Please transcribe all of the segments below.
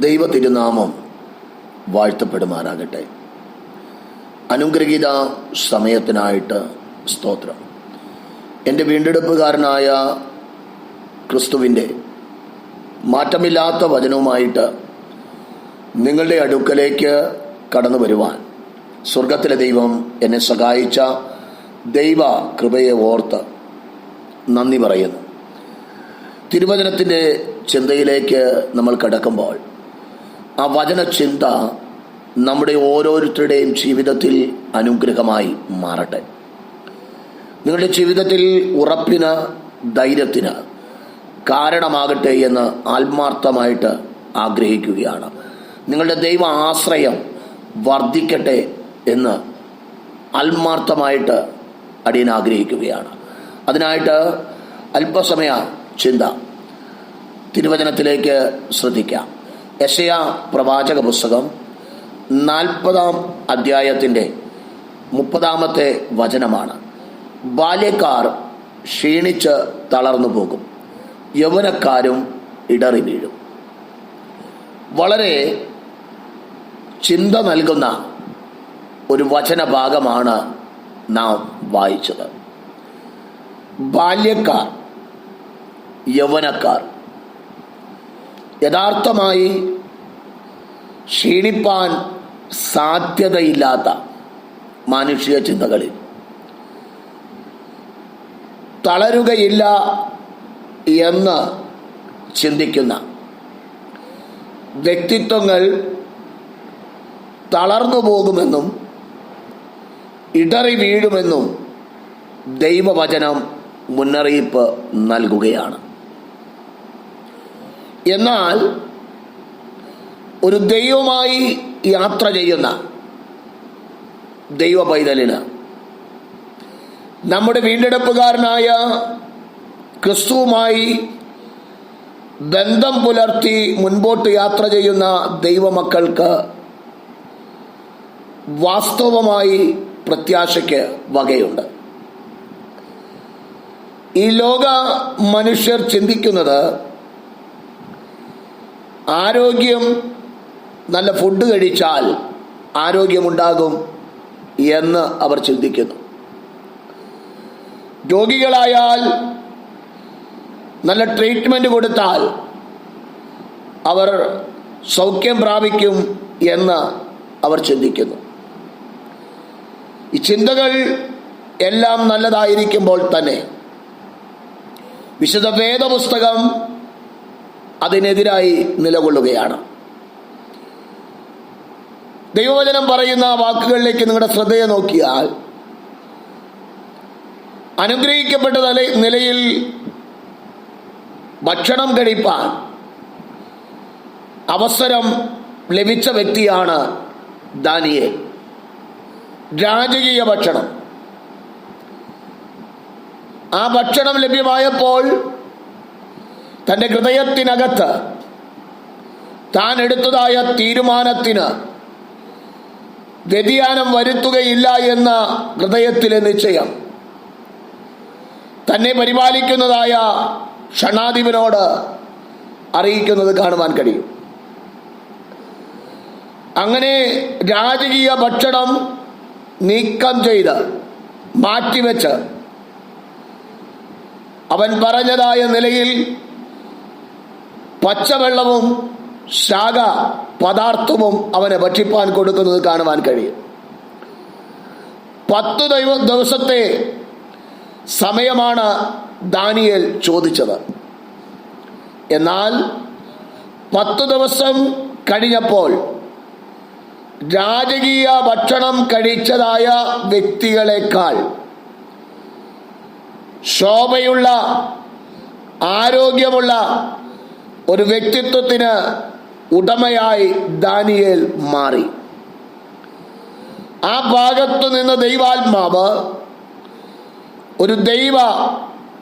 ദൈവ തിരുനാമം വാഴ്ത്തപ്പെടുമാറാകട്ടെ. അനുഗ്രഹീത സമയത്തിനായിട്ട് സ്തോത്രം. എന്റെ വീണ്ടെടുപ്പുകാരനായ ക്രിസ്തുവിന്റെ മാറ്റമില്ലാത്ത വചനവുമായിട്ട് നിങ്ങളുടെ അടുക്കലേക്ക് കടന്നു വരുവാൻ സ്വർഗത്തിലെ ദൈവം എന്നെ സഹായിച്ച ദൈവ കൃപയെ ഓർത്ത് നന്ദി പറയുന്നു. തിരുവചനത്തിന്റെ ചിന്തയിലേക്ക് നമ്മൾ കിടക്കുമ്പോൾ ആ വചന ചിന്ത നമ്മുടെ ഓരോരുത്തരുടെയും ജീവിതത്തിൽ അനുഗ്രഹമായി മാറട്ടെ. നിങ്ങളുടെ ജീവിതത്തിൽ ഉറപ്പിന് ധൈര്യത്തിന് കാരണമാകട്ടെ എന്ന് ആത്മാർത്ഥമായിട്ട് ആഗ്രഹിക്കുകയാണ്. നിങ്ങളുടെ ദൈവ ആശ്രയം വർദ്ധിക്കട്ടെ എന്ന് ആത്മാർത്ഥമായിട്ട് അടിയൻ ആഗ്രഹിക്കുകയാണ്. അതിനായിട്ട് അല്പസമയ ചിന്ത തിരുവചനത്തിലേക്ക് ശ്രദ്ധിക്കാം. യശയ പ്രവാചക പുസ്തകം നാൽപ്പതാം അധ്യായത്തിന്റെ മുപ്പതാമത്തെ വചനമാണ്. ബാല്യക്കാർ ക്ഷീണിച്ച് തളർന്നു പോകും. യൗവനക്കാരും ഇടറി വീഴും. വളരെ ചിന്ത നൽകുന്ന ഒരു വചനഭാഗമാണ് നാം വായിച്ചത്. ബാല്യക്കാർ യൗവനക്കാർ യഥാർത്ഥമായി ക്ഷീണിപ്പാൻ സാധ്യതയില്ലാത്ത മാനുഷിക ചിന്തകളിൽ. തളരുകയില്ല എന്ന് ചിന്തിക്കുന്ന വ്യക്തിത്വങ്ങൾ തളർന്നു പോകുമെന്നും ഇടറി വീഴുമെന്നും ദൈവവചനം മുന്നറിയിപ്പ് നൽകുകയാണ്. എന്നാൽ ഒരു ദൈവമായി യാത്ര ചെയ്യുന്ന ദൈവ പൈതലിന് നമ്മുടെ വീണ്ടെടുപ്പുകാരനായ ക്രിസ്തുവുമായി ബന്ധം പുലർത്തി മുൻപോട്ട് യാത്ര ചെയ്യുന്ന ദൈവമക്കൾക്ക് വാസ്തവമായി പ്രത്യാശയ്ക്ക് വകയുണ്ട്. ഈ ലോക മനുഷ്യർ ചിന്തിക്കുന്നത് ആരോഗ്യം നല്ല ഫുഡ് കഴിച്ചാൽ ആരോഗ്യമുണ്ടാകും എന്ന് അവർ ചിന്തിക്കുന്നു. രോഗികളായാൽ നല്ല ട്രീറ്റ്മെന്റ് കൊടുത്താൽ അവർ സൗഖ്യം പ്രാപിക്കും എന്ന് അവർ ചിന്തിക്കുന്നു. ഈ ചിന്തകൾ എല്ലാം നല്ലതായിരിക്കുമ്പോൾ തന്നെ വിശുദ്ധ വേദപുസ്തകം അതിനെതിരായി നിലകൊള്ളുകയാണ്. ദൈവവചനം പറയുന്ന വാക്കുകളിലേക്ക് നിങ്ങളുടെ ശ്രദ്ധയെ നോക്കിയാൽ അനുഗ്രഹിക്കപ്പെട്ട നില നിലയിൽ ഭക്ഷണം കഴിപ്പാൻ അവസരം ലഭിച്ച വ്യക്തിയാണ് ദാനിയെ രാജകീയ ഭക്ഷണം. ആ ഭക്ഷണം ലഭ്യമായപ്പോൾ തന്റെ ഹൃദയത്തിനകത്ത് താൻ എടുത്തതായ തീരുമാനത്തിന് വ്യതിയാനം വരുത്തുകയില്ല എന്ന ഹൃദയത്തിലെ നിശ്ചയം. തന്നെ പരിപാലിക്കുന്നതായ ക്ഷണാധിപനോട് അറിയിക്കുന്നത് കാണുവാൻ കഴിയും. അങ്ങനെ രാജകീയ ഭക്ഷണം നീക്കം ചെയ്ത് മാറ്റിവെച്ച് അവൻ പറഞ്ഞതായ നിലയിൽ പച്ചവെള്ളവും ശാഖ പദാർത്ഥവും അവനെ ഭക്ഷിപ്പാൻ കൊടുക്കുന്നത് കാണുവാൻ കഴിയും. പത്ത് ദൈവ ദിവസത്തെ സമയമാണ് ദാനിയൽ ചോദിച്ചത്. എന്നാൽ പത്ത് ദിവസം കഴിഞ്ഞപ്പോൾ രാജകീയ ഭക്ഷണം കഴിച്ചതായ വ്യക്തികളെക്കാൾ ശോഭയുള്ള ആരോഗ്യമുള്ള ഒരു വ്യക്തിത്വത്തിന് ഉടമയായി ദാനിയേൽ മാറി. ആ ഭാഗത്തു നിന്ന് ദൈവാത്മാവ് ഒരു ദൈവ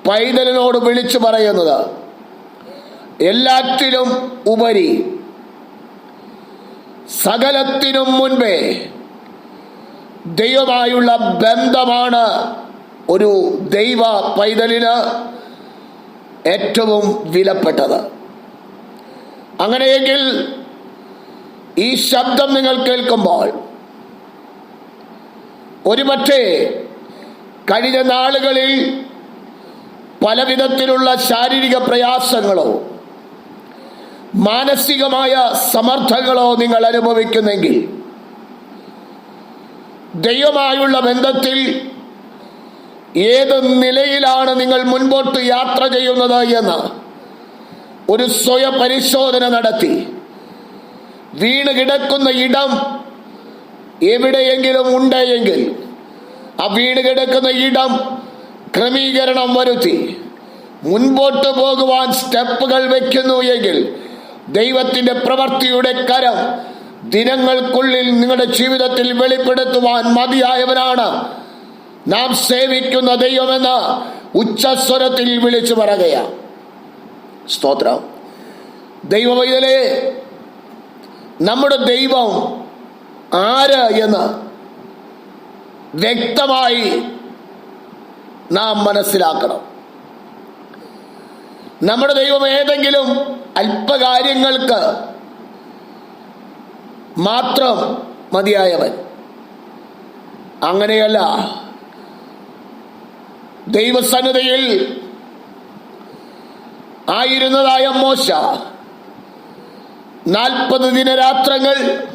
പൈതലിനോട് വിളിച്ചു പറയുന്നത് എല്ലാറ്റിലും ഉപരി സകലത്തിനും മുൻപേ ദൈവമായുള്ള ബന്ധമാണ് ഒരു ദൈവ പൈതലിന് ഏറ്റവും വിലപ്പെട്ടത്. അങ്ങനെയെങ്കിൽ ഈ ശബ്ദം നിങ്ങൾ കേൾക്കുമ്പോൾ ഒരുപക്ഷേ കഴിഞ്ഞ നാളുകളിൽ പലവിധത്തിലുള്ള ശാരീരിക പ്രയാസങ്ങളോ മാനസികമായ സമർത്ഥങ്ങളോ നിങ്ങൾ അനുഭവിക്കുന്നെങ്കിൽ ദൈവമായുള്ള ബന്ധത്തിൽ ഏത് നിലയിലാണ് നിങ്ങൾ മുൻപോട്ട് യാത്ര ചെയ്യുന്നത് എന്ന് ഒരു സ്വയപരിശോധന നടത്തി. വീണ് കിടക്കുന്ന ഇടം എവിടെയെങ്കിലും ഉണ്ടെങ്കിൽ ആ വീണ് കിടക്കുന്ന ഇടം ക്രമീകരണം വരുത്തി. മുൻപോട്ട് പോകുവാൻ സ്റ്റെപ്പുകൾ വെക്കുന്നു എങ്കിൽ ദൈവത്തിന്റെ പ്രവൃത്തിയുടെ കരം ദിനങ്ങൾക്കുള്ളിൽ നിങ്ങളുടെ ജീവിതത്തിൽ വെളിപ്പെടുത്തുവാൻ മതിയായവനാണ്. നാം സേവിക്കുന്ന ദൈവമെന്ന് ഉച്ചസ്വരത്തിൽ വിളിച്ചു പറയുകയാണ്. സ്തോത്രം. ദൈവവൈതലേ നമ്മുടെ ദൈവം ആര് എന്ന് വ്യക്തമായി നാം മനസ്സിലാക്കണം. നമ്മുടെ ദൈവം ഏതെങ്കിലും അല്പകാര്യങ്ങൾക്ക് മാത്രം മതിയായവൻ. അങ്ങനെയല്ല. ദൈവസന്നതയിൽ ആയിരുന്നതായ മോശ. നാൽപ്പത് ദിനരാത്രങ്ങൾ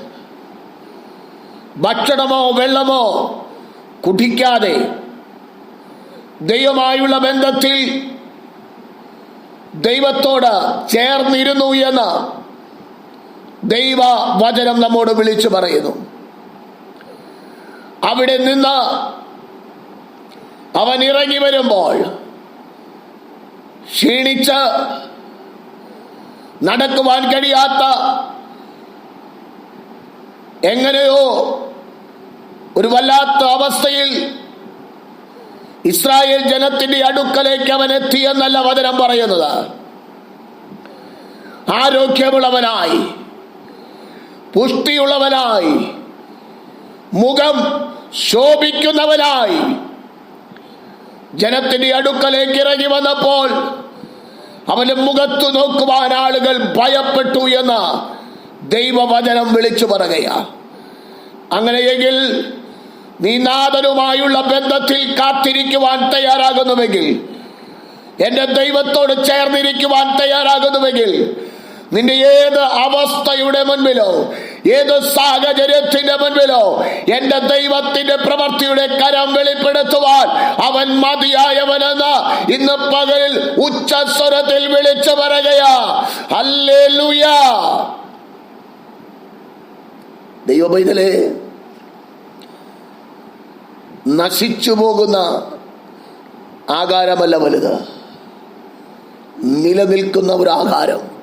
ഭക്ഷണമോ വെള്ളമോ കുടിക്കാതെ ദൈവമായുള്ള ബന്ധത്തിൽ ദൈവത്തോട് ചേർന്നിരുന്നു എന്ന് ദൈവ വചനം നമ്മോട് വിളിച്ചു പറയുന്നു. അവിടെ നിന്ന് അവൻ ഇറങ്ങി വരുമ്പോൾ ക്ഷീണിച്ച് നടക്കുവാൻ കഴിയാത്ത എങ്ങനെയോ ഒരു വല്ലാത്ത അവസ്ഥയിൽ ഇസ്രായേൽ ജനത്തിന്റെ അടുക്കലേക്ക് അവൻ എത്തിയെന്നല്ല വചനം പറയുന്നത്. ആരോഗ്യമുള്ളവനായി പുഷ്ടിയുള്ളവനായി മുഖം ശോഭിക്കുന്നവനായി ജനത്തിന്റെ അടുക്കലേക്ക് ഇറങ്ങി വന്നപ്പോൾ അവന്റെ മുഖത്തു നോക്കുവാൻ ആളുകൾ ഭയപ്പെട്ടു എന്ന് ദൈവവചനം വിളിച്ചു പറയുകയാ. അങ്ങനെയെങ്കിൽ നീ നാഥനുമായുള്ള ബന്ധത്തിൽ കാത്തിരിക്കുവാൻ തയ്യാറാകുന്നുവെങ്കിൽ എന്റെ ദൈവത്തോട് ചേർന്നിരിക്കുവാൻ തയ്യാറാകുന്നുവെങ്കിൽ നിന്റെ ഏത് അവസ്ഥയുടെ മുൻപിലോ ഏത് സാഹചര്യത്തിന്റെ മുൻപിലോ എന്റെ ദൈവത്തിന്റെ പ്രവൃത്തിയുടെ കരം വെളിപ്പെടുത്തുവാൻ അവൻ മതിയായവനെന്ന് ഇന്ന് പകലിൽ ഉച്ചസ്വരത്തിൽ വിളിച്ചു പറയുകയാ അല്ലേ ദൈവപൈതലേ നശിച്ചു പോകുന്ന ആകാരമല്ല വലുത്. നിലനിൽക്കുന്ന ഒരു ആകാരം.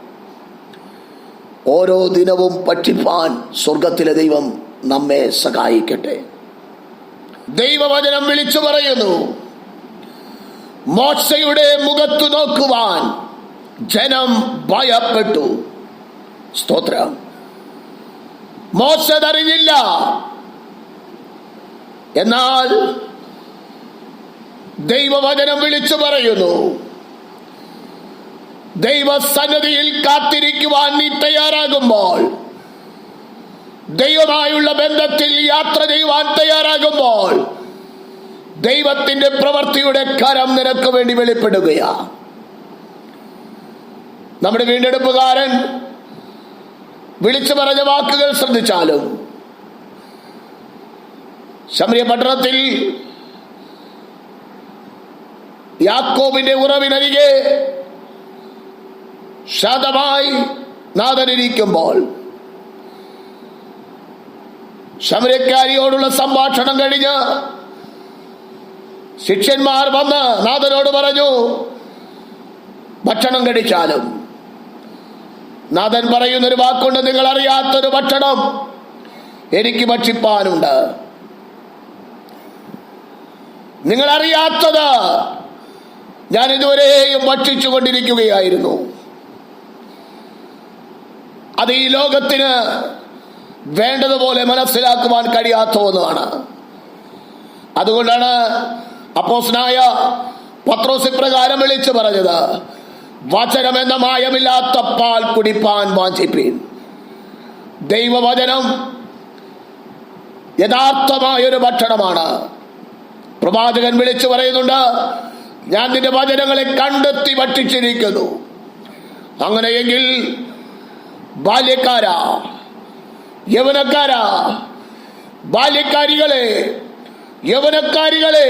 ഓരോ ദിനവും പഠിപ്പാൻ സ്വർഗത്തിലെ ദൈവം നമ്മെ സഹായിക്കട്ടെ. ദൈവവചനം വിളിച്ചു പറയുന്നു മോശയുടെ മുഖത്തു നോക്കുവാൻ ജനം ഭയപ്പെട്ടു. സ്തോത്രം. മോശതറിഞ്ഞില്ല. എന്നാൽ ദൈവവചനം വിളിച്ചു പറയുന്നു ദൈവസന്നതിയിൽ കാത്തിരിക്കുവാൻ നീ തയ്യാറാകുമ്പോൾ ദൈവമായുള്ള ബന്ധത്തിൽ യാത്ര ചെയ്യുവാൻ തയ്യാറാകുമ്പോൾ ദൈവത്തിന്റെ പ്രവൃത്തിയുടെ കരം നിനക്ക് വേണ്ടി വെളിപ്പെടുകയാ. നമ്മുടെ വീണ്ടെടുപ്പുകാരൻ വിളിച്ചു പറഞ്ഞ വാക്കുകൾ ശ്രദ്ധിച്ചാലും ശമരിയ പട്ടണത്തിൽ യാക്കോബിന്റെ ഉറവിനരികെ ശതമായി നാഥനിരിക്കുമ്പോൾ ശമരക്കാരിയോടുള്ള സംഭാഷണം കഴിഞ്ഞ് ശിഷ്യന്മാർ വന്ന് നാഥനോട് പറഞ്ഞു ഭക്ഷണം കഴിച്ചാലും. നാഥൻ പറയുന്നൊരു വാക്കുണ്ട് നിങ്ങൾ അറിയാത്തൊരു ഭക്ഷണം എനിക്ക് ഭക്ഷിപ്പാനുണ്ട്. നിങ്ങൾ അറിയാത്തത് ഞാൻ ഇതുവരെയും ഭക്ഷിച്ചു കൊണ്ടിരിക്കുകയായിരുന്നു അത് ഈ ലോകത്തിന് വേണ്ടതുപോലെ മനസ്സിലാക്കുവാൻ കഴിയാത്ത ഒന്നാണ് അതുകൊണ്ടാണ് അപ്പോസ്നായ പത്രോസ് ഇപ്രകാരം വിളിച്ചു പറഞ്ഞത്. വചനം എന്ന മായമില്ലാത്ത പാൽ കുടിപ്പാൻ വാഞ്ചിപ്പീൻ. ദൈവവചനം യഥാർത്ഥമായ ഒരു ഭക്ഷണമാണ്. പ്രവാചകൻ വിളിച്ചു പറയുന്നുണ്ട് ഞാൻ നിന്റെ വചനങ്ങളെ കണ്ടെത്തി ഭക്ഷിച്ചിരിക്കുന്നു. അങ്ങനെയെങ്കിൽ ബാല്യക്കാരാ യവനക്കാരാ. ബാല്യക്കാരികളെ യവനക്കാരികളെ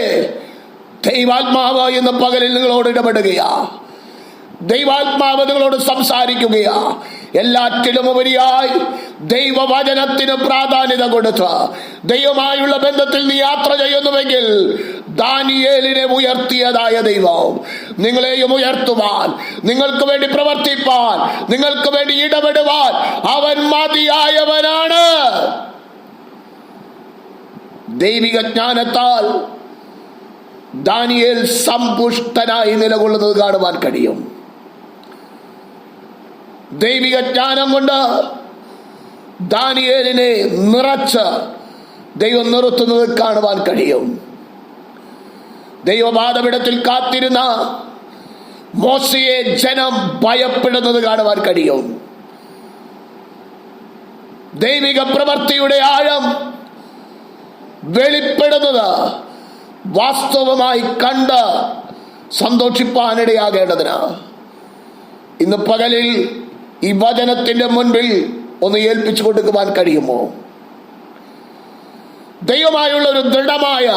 ദൈവാത്മാവ് എന്ന പകലിൽ നിങ്ങളോട് ഇടപെടുകയാ. ദൈവാത്മാവ് നിങ്ങളോട് സംസാരിക്കുകയാ. എല്ലാറ്റിലും ഉപരിയായി ദൈവവചനത്തിന് പ്രാധാന്യത കൊടുത്ത്. ദൈവമായുള്ള ബന്ധത്തിൽ നീ യാത്ര ചെയ്യുന്നുവെങ്കിൽ ദാനിയേലിനെ ഉയർത്തിയതായ ദൈവം നിങ്ങളെയും ഉയർത്തുവാൻ നിങ്ങൾക്ക് വേണ്ടി പ്രവർത്തിപ്പാൻ നിങ്ങൾക്ക് വേണ്ടി ഇടപെടുവാൻ അവൻ മതിയായവനാണ്. ദൈവിക ജ്ഞാനത്താൽ ദാനിയേൽ സമ്പുഷ്ടനായി നിലകൊള്ളുന്നത് കാണുവാൻ കഴിയും. ദൈവിക ജ്ഞാനം കൊണ്ട് ദാനിയേലിനെ നിറച്ച് ദൈവം നിർത്തുന്നത് കാണുവാൻ കഴിയും. ദൈവപാതപിടത്തിൽ കാത്തിരുന്ന മോശയെ ജനം ഭയപ്പെടുന്നത് കാണുവാൻ കഴിയും. ദൈവിക പ്രവൃത്തിയുടെ ആഴം വെളിപ്പെടുന്നത് വാസ്തവമായി കണ്ട് സന്തോഷിപ്പാനിടയാകേണ്ടതിനാണ് ഇന്ന് പകലിൽ ഈ വചനത്തിന്റെ മുൻപിൽ ഒന്ന് ഏൽപ്പിച്ചു കൊടുക്കുവാൻ കഴിയുമോ? ദൈവമായുള്ള ഒരു ദൃഢമായ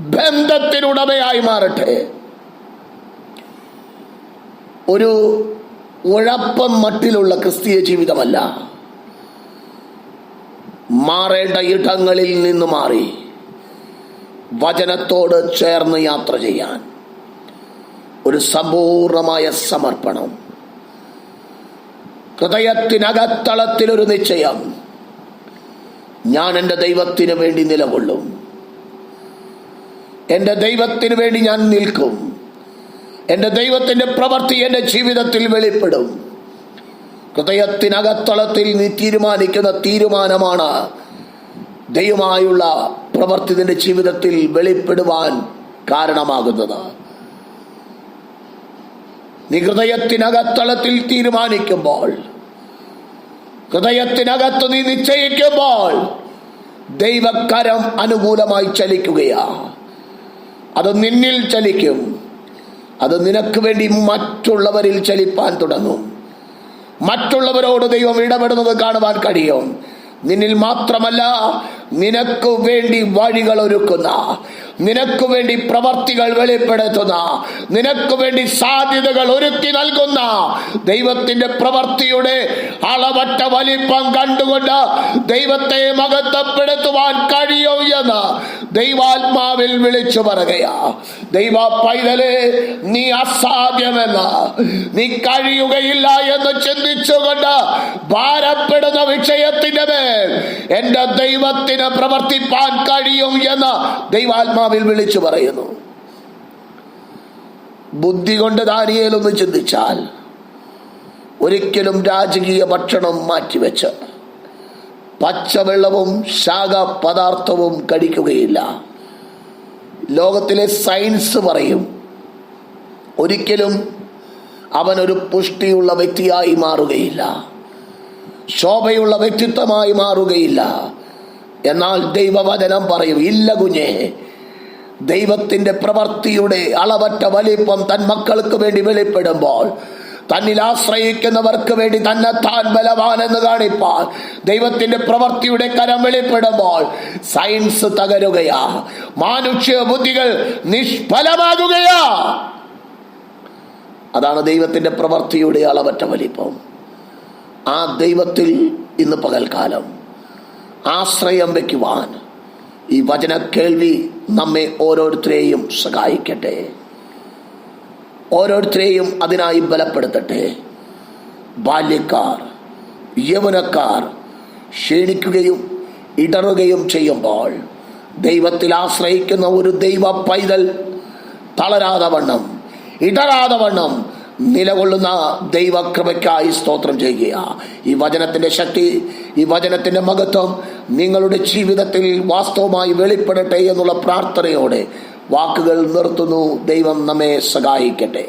ബന്ധത്തിനുടമയായി മാറട്ടെ. ഒരു ഉഴപ്പം മട്ടിലുള്ള ക്രിസ്തീയ ജീവിതമല്ല. മാറേണ്ട ഇടങ്ങളിൽ നിന്ന് മാറി വചനത്തോട് ചേർന്ന് യാത്ര ചെയ്യാൻ ഒരു സമ്പൂർണമായ സമർപ്പണം. ഹൃദയത്തിനകത്തളത്തിൽ ഒരു നിശ്ചയം. ഞാൻ എന്റെ ദൈവത്തിന് വേണ്ടി നിലകൊള്ളും. എന്റെ ദൈവത്തിന് വേണ്ടി ഞാൻ നിൽക്കും. എന്റെ ദൈവത്തിന്റെ പ്രവൃത്തി എന്റെ ജീവിതത്തിൽ വെളിപ്പെടും. ഹൃദയത്തിനകത്തളത്തിൽ നീ തീരുമാനിക്കുന്ന തീരുമാനമാണ് ദൈവമായുള്ള പ്രവൃത്തി നിന്റെ ജീവിതത്തിൽ വെളിപ്പെടുവാൻ കാരണമാകുന്നത്. നീ ഹൃദയത്തിനകത്തളത്തിൽ തീരുമാനിക്കുമ്പോൾ ഹൃദയത്തിനകത്ത് നീ നിശ്ചയിക്കുമ്പോൾ ദൈവക്കരം അനുകൂലമായി ചലിക്കുകയാ. അത് നിന്നിൽ ചലിക്കും. അത് നിനക്ക് വേണ്ടി മറ്റുള്ളവരിൽ ചലിപ്പാൻ തുടങ്ങും. മറ്റുള്ളവരോട് ദൈവം ഇടപെടുന്നത് കാണുവാൻ കഴിയും. നിന്നിൽ മാത്രമല്ല നിനക്ക് വേണ്ടി വഴികൾ ഒരുക്കുന്ന നിനക്ക് വേണ്ടി പ്രവർത്തികൾ വെളിപ്പെടുത്തുന്ന നിനക്ക് വേണ്ടി സാധ്യതകൾ ഒരുക്കി നൽകുന്ന ദൈവത്തിന്റെ പ്രവർത്തിയുടെ അളവറ്റ വലിപ്പം കണ്ടുകൊണ്ട് ദൈവത്തെ മഹത്വപ്പെടുത്തുവാൻ കഴിയോ എന്ന് ദൈവാത്മാവിൽ വിളിച്ചു പറയുകയാ ദൈവ പൈതലെ നീ അസാധ്യമെന്ന നീ കഴിയുകയില്ല എന്ന് ചിന്തിച്ചുകൊണ്ട് ഭാരപ്പെടുന്ന വിഷയത്തിന്റെ മേൽ എന്റെ ദൈവത്തിന് പ്രവർത്തിപ്പാൻ കഴിയും എന്ന് ദൈവാത്മാവിൽ വിളിച്ചു പറയുന്നു. ബുദ്ധി കൊണ്ട് ദാനിയേലൊന്ന് ചിന്തിച്ചാൽ ഒരിക്കലും രാജകീയ ഭക്ഷണം മാറ്റിവെച്ച് പച്ചവെള്ളവും ശാഖ പദാർത്ഥവും കഴിക്കുകയില്ല ലോകത്തിലെ സയൻസ് പറയും ഒരിക്കലും അവനൊരു പുഷ്ടിയുള്ള വ്യക്തിയായി മാറുകയില്ല. ശോഭയുള്ള വ്യക്തിത്വമായി മാറുകയില്ല. എന്നാൽ ദൈവവചനം പറയും ഇല്ല കുഞ്ഞേ ദൈവത്തിന്റെ പ്രവൃത്തിയുടെ അളവറ്റ വലിപ്പം തൻ മക്കൾക്ക് വേണ്ടി വെളിപ്പെടുമ്പോൾ തന്നിൽ ആശ്രയിക്കുന്നവർക്ക് വേണ്ടി തന്നെ താൻ ബലവാനെന്ന് കാണിപ്പാൻ. ദൈവത്തിന്റെ പ്രവൃത്തിയുടെ കരം വെളിപ്പെടുമ്പോൾ സയൻസ് തകരുകയാ. മാനുഷ്യ ബുദ്ധികൾ നിഷ്ഫലമാകുകയാ. അതാണ് ദൈവത്തിന്റെ പ്രവൃത്തിയുടെ അളവറ്റ വലിപ്പം. ആ ദൈവത്തിൽ ഇന്ന് പകൽക്കാലം ആശ്രയം വയ്ക്കുവാൻ ഈ വചന കേൾവി നമ്മെ ഓരോരുത്തരെയും സഹായിക്കട്ടെ. ഓരോരുത്തരെയും അതിനായി ബലപ്പെടുത്തട്ടെ. ബാല്യക്കാർ യൗവനക്കാർ ക്ഷീണിക്കുകയും ഇടറുകയും ചെയ്യുമ്പോൾ ദൈവത്തിൽ ആശ്രയിക്കുന്ന ഒരു ദൈവ പൈതൽ തളരാതെ വണ്ണം ഇടരാതെ വണ്ണം നിലകൊള്ളുന്ന ദൈവകൃപയ്ക്കായി സ്തോത്രം ചെയ്യുക. ഈ വചനത്തിന്റെ ശക്തി ഈ വചനത്തിന്റെ മഹത്വം നിങ്ങളുടെ ജീവിതത്തിൽ വാസ്തവമായി വെളിപ്പെടട്ടെ എന്നുള്ള പ്രാർത്ഥനയോടെ വാക്കുകൾ നിർത്തുന്നു. ദൈവം നമ്മെ സഹായിക്കട്ടെ.